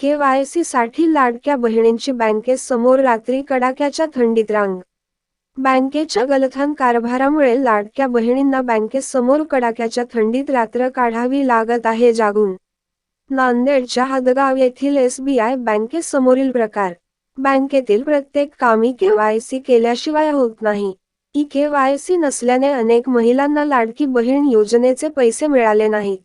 KYC साठी लाडक्या बहिणींची बँकेसमोर रात्री कडाक्याच्या थंडीत रांग. बँकेच्या गलथान कारभारामुळे लाडक्या बहिणींना बँकेसमोर कडाक्याच्या थंडीत रात्र काढावी लागत आहे जागून. नांदेडच्या हदगाव येथील एसबीआय बँकेसमोरील प्रकार. बँकेतील प्रत्येक कामी केवायसी केल्याशिवाय होत नाही. ई केवायसी नसल्याने अनेक महिलांना लाडकी बहीण योजनेचे पैसे मिळाले नाहीत.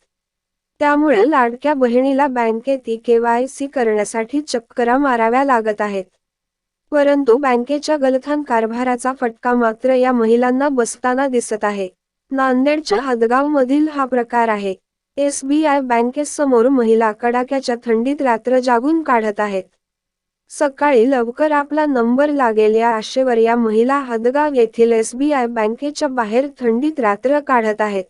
त्यामुळे लाडक्या बहिणीला बँकेत ई केवायसी करण्यासाठी चक्करा माराव्या लागत आहेत. परंतु बँकेच्या गलथान कारभाराचा फटका मात्र या महिलांना बसताना दिसत आहे. नांदेडच्या हदगाव मधील हा प्रकार आहे. एसबीआय बँकेसमोर महिला कडाक्याच्या थंडीत रात्र जागून काढत आहेत. सकाळी लवकर आपला नंबर लागेल या आशेवर या महिला हदगाव येथील एसबीआय बँकेच्या बाहेर थंडीत रात्र काढत आहेत.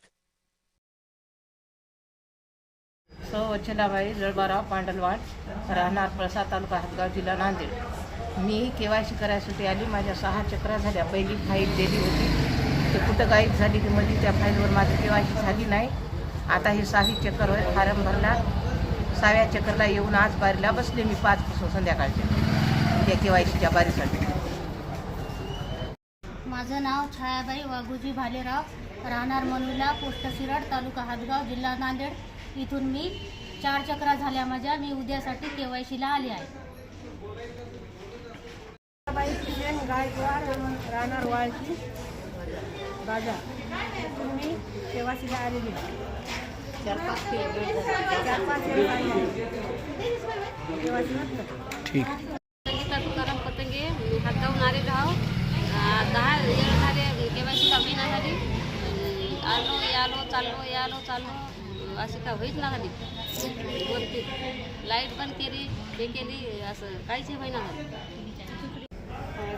वचलाबाई जळबाराव पांडलवाड राहणार प्रसाद तालुका हातगाव जिल्हा नांदेड. मी के वाय सी करायसाठी आली. माझ्या सहा चक्रा झाल्या. पहिली फाईल दिली होती. ते कुठं गाईब झाली की म्हणजे त्या फाईलवर माझी के वाय सी झाली नाही. आता हे सहावी चक्कर होय. फारम भरला. सहाव्या चक्करला येऊन आज बारीला बसले मी पाचपासून संध्याकाळच्या. त्या के वाय सीच्या बारीसाठी. माझं नाव छायाबाई वाघोजी भालेराव. राहणार मनुला पोस्ट सिराड तालुका हातगाव जिल्हा नांदेड. इथून मी चार चक्रा झाल्या माझ्या. मी उद्यासाठी के वाय सीला आले आहे. बाई किशन गायकवाड राहणार वाळकी बाजा तुम्ही केवासीला आलेली चार पाच चार पाच संगीता तुकाराम पतंगे हातगाव नारेगाव अं, दहा वेळ झाले केवायसी कमी नाही झाली आलो यालो चाललो यालो चाललो. अशी का होईच ना झाली वरती लाइट बंद केली हे केली असं काहीच होईना झालं.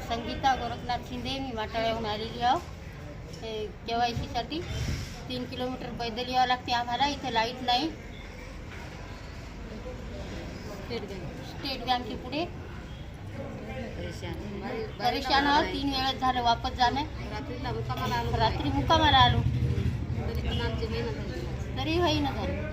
संगीता गोरखनाथ शिंदे मी वाटाळ्याहून आलेली आहो. के वाय सीसाठी तीन किलोमीटर पैदल यावं लागते आम्हाला इथं लाइट नाही. स्टेट बँक स्टेट पुढे. परेशान. परेशान आहोत तीन वेळेस झालं वापस जाणं. रात्रीला मुक्कामाला आलो. रात्री मुक्कामाला आलो. तरी पण आमची मेहनत झाली तरी होईना झालं